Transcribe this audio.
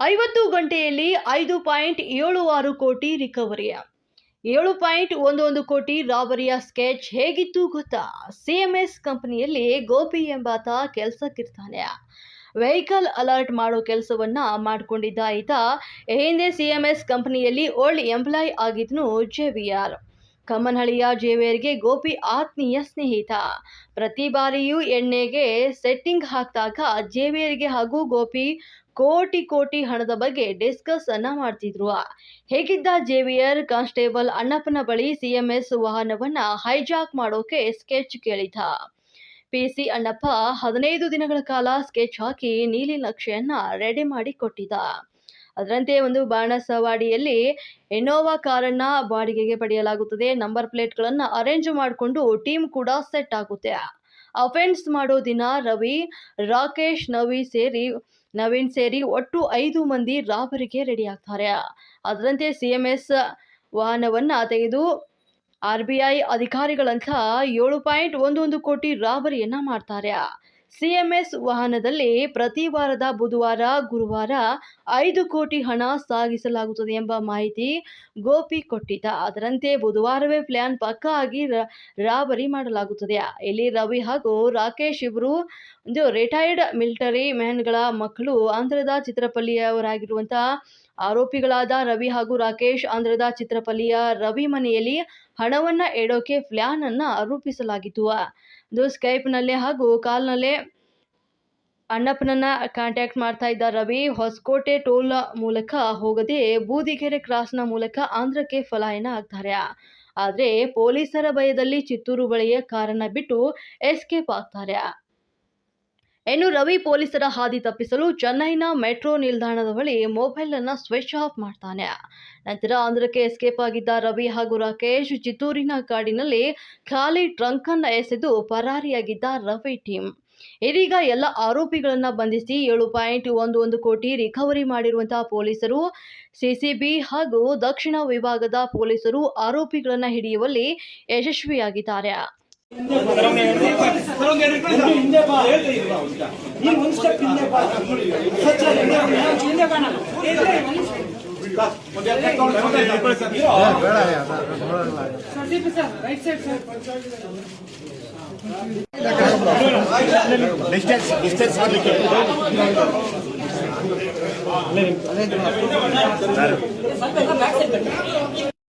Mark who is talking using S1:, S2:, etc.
S1: ಐವತ್ತು ಗಂಟೆಯಲ್ಲಿ ಐದು ಪಾಯಿಂಟ್ ಏಳು ಆರು ಕೋಟಿ ರಿಕವರಿಯ ಏಳು ಪಾಯಿಂಟ್ ಒಂದು ಒಂದು ಕೋಟಿ ರಾಬರಿಯ ಸ್ಕೆಚ್ ಹೇಗಿತ್ತು ಗೊತ್ತಾ? ಸಿ ಎಂ ಎಸ್ ಕಂಪನಿಯಲ್ಲಿ ಗೋಪಿ ಎಂಬಾತ ಕೆಲಸಕ್ಕಿರ್ತಾನೆ. ವೆಹಿಕಲ್ ಅಲರ್ಟ್ ಮಾಡೋ ಕೆಲಸವನ್ನ ಮಾಡಿಕೊಂಡಿದ್ದ ಈತ ಹಿಂದೆ ಸಿ ಎಂ ಎಸ್ ಕಂಪನಿಯಲ್ಲಿ ಓಲ್ಡ್ ಎಂಪ್ಲಾಯ್ ಆಗಿದ್ನು ಜೆವಿಆರ್ ಕಮ್ಮನಹಳ್ಳಿಯ ಜೇವಿಯರ್ಗೆ ಗೋಪಿ ಆತ್ಮೀಯ ಸ್ನೇಹಿತ. ಪ್ರತಿ ಬಾರಿಯೂ ಎಣ್ಣೆಗೆ ಸೆಟ್ಟಿಂಗ್ ಹಾಕಿದಾಗ ಜೇವಿಯರ್ಗೆ ಹಾಗೂ ಗೋಪಿ ಕೋಟಿ ಕೋಟಿ ಹಣದ ಬಗ್ಗೆ ಡಿಸ್ಕಸ್ ಅನ್ನ ಮಾಡ್ತಿದ್ರು. ಹೇಗಿದ್ದ ಜೇವಿಯರ್ ಕಾನ್ಸ್ಟೇಬಲ್ ಅಣ್ಣಪ್ಪನ ಬಳಿ ಸಿಎಂಎಸ್ ವಾಹನವನ್ನ ಹೈಜಾಕ್ ಮಾಡೋಕೆ ಸ್ಕೆಚ್ ಕೇಳಿದ. ಪಿಸಿ ಅಣ್ಣಪ್ಪ ಹದಿನೈದು ದಿನಗಳ ಕಾಲ ಸ್ಕೆಚ್ ಹಾಕಿ ನೀಲಿ ನಕ್ಷೆಯನ್ನ ರೆಡಿ ಮಾಡಿ ಕೊಟ್ಟಿದ್ದ. ಅದರಂತೆ ಒಂದು ಬಾಣಸವಾಡಿಯಲ್ಲಿ ಇನೋವಾ ಕಾರನ್ನ ಬಾಡಿಗೆಗೆ ಪಡೆಯಲಾಗುತ್ತದೆ. ನಂಬರ್ ಪ್ಲೇಟ್ಗಳನ್ನು ಅರೇಂಜ್ ಮಾಡಿಕೊಂಡು ಟೀಮ್ ಕೂಡ ಸೆಟ್ ಆಗುತ್ತೆ. ಅಫೆನ್ಸ್ ಮಾಡೋ ದಿನ ರವಿ, ರಾಕೇಶ್ ನವಿ ಸೇರಿ, ನವೀನ್ ಸೇರಿ ಒಟ್ಟು ಐದು ಮಂದಿ ರಾಬರಿಗೆ ರೆಡಿ ಆಗ್ತಾರೆ. ಅದರಂತೆ ಸಿ ಎಂ ಎಸ್ ವಾಹನವನ್ನು ತೆಗೆದು ಆರ್ ಬಿ ಐ ಅಧಿಕಾರಿಗಳಂತ ಏಳು ಪಾಯಿಂಟ್ ಒಂದೊಂದು ಕೋಟಿ ರಾಬರಿಯನ್ನು ಮಾಡ್ತಾರೆ. ಸಿಎಂಎಸ್ ವಾಹನದಲ್ಲಿ ಪ್ರತಿ ವಾರದ ಬುಧವಾರ, ಗುರುವಾರ ಐದು ಕೋಟಿ ಹಣ ಸಾಗಿಸಲಾಗುತ್ತದೆ ಎಂಬ ಮಾಹಿತಿ ಗೋಪಿ ಕೊಟ್ಟಿದ್ದ. ಅದರಂತೆ ಬುಧವಾರವೇ ಪ್ಲಾನ್ ಪಕ್ಕಾ ಆಗಿ ರಾಬರಿ ಮಾಡಲಾಗುತ್ತದೆ. ಇಲ್ಲಿ ರವಿ ಹಾಗೂ ರಾಕೇಶ್ ಇವರು ಒಂದು ರಿಟೈರ್ಡ್ ಮಿಲಿಟರಿ ಮ್ಯಾನ್ಗಳ ಮಕ್ಕಳು ಆಂಧ್ರದ ಚಿತ್ರಪಲ್ಲಿಯವರಾಗಿರುವಂತಹ ಆರೋಪಿಗಳಾದ ರವಿ ಹಾಗೂ ರಾಕೇಶ್ ಆಂಧ್ರದ ಚಿತ್ರಪಲ್ಲಿಯ ರವಿ ಮನೆಯಲ್ಲಿ ಹಣವನ್ನ ಇಡೋಕೆ ಪ್ಲಾನ್ ಅನ್ನ ರೂಪಿಸಲಾಗಿತ್ತು. ಇದು ಸ್ಕೈಪ್ನಲ್ಲೇ ಹಾಗೂ ಕಾಲ್ನಲ್ಲೇ ಅಣ್ಣಪ್ಪನನ್ನ ಕಾಂಟ್ಯಾಕ್ಟ್ ಮಾಡ್ತಾ ಇದ್ದ ರವಿ, ಹೊಸಕೋಟೆ ಟೋಲ್ ಮೂಲಕ ಹೋಗದೆ ಬೂದಿಗೆರೆ ಕ್ರಾಸ್ನ ಮೂಲಕ ಆಂಧ್ರಕ್ಕೆ ಫಲಾಯನ ಆಗ್ತಾರೆ. ಆದರೆ ಪೊಲೀಸರ ಭಯದಲ್ಲಿ ಚಿತ್ತೂರು ಬಳಿಯ ಕಾರನ್ನ ಬಿಟ್ಟು ಎಸ್ಕೇಪ್ ಆಗ್ತಾರೆ. ಇನ್ನು ರವಿ ಪೊಲೀಸರ ಹಾದಿ ತಪ್ಪಿಸಲು ಚೆನ್ನೈನ ಮೆಟ್ರೋ ನಿಲ್ದಾಣದ ಬಳಿ ಮೊಬೈಲ್ ಅನ್ನ ಸ್ವಿಚ್ ಆಫ್ ಮಾಡ್ತಾನೆ. ನಂತರ ಆಂಧ್ರಕ್ಕೆ ಎಸ್ಕೇಪ್ ಆಗಿದ್ದ ರವಿ ಹಾಗೂ ರಾಕೇಶ್ ಚಿತ್ತೂರಿನ ಕಾಡಿನಲ್ಲಿ ಖಾಲಿ ಟ್ರಂಕ್ ಅನ್ನ ಎಸೆದು ಪರಾರಿಯಾಗಿದ್ದ ರವಿ ಟೀಮ್ ಇದೀಗ ಎಲ್ಲ ಆರೋಪಿಗಳನ್ನ ಬಂಧಿಸಿ ಏಳು ಪಾಯಿಂಟ್ ಒಂದು ಒಂದು ಕೋಟಿ ರಿಕವರಿ ಮಾಡಿರುವಂತಹ ಪೊಲೀಸರು ಸಿಸಿಬಿ ಹಾಗೂ ದಕ್ಷಿಣ ವಿಭಾಗದ ಪೊಲೀಸರು ಆರೋಪಿಗಳನ್ನ ಹಿಡಿಯುವಲ್ಲಿ ಯಶಸ್ವಿಯಾಗಿದ್ದಾರೆ.
S2: ಹಿಂದೆ ಬಾ ನೀನ್ ಒಂದ್ ಸ್ಟೆಪ್ ಹಿಂದೆ ಬಾ ಸಚ್ಚ ಹಿಂದೆ ಬಾ ನಾನು.
S3: ಡಿಸ್ಟೆನ್ಸ್ ಡಿಸ್ಟೆನ್ಸ್ ಮಾಡಲಿಕ್ಕೆ
S2: ಸ್ವಲ್ಪ ಬ್ಯಾಕ್ ಸೈಡ್ ಬನ್ನಿ.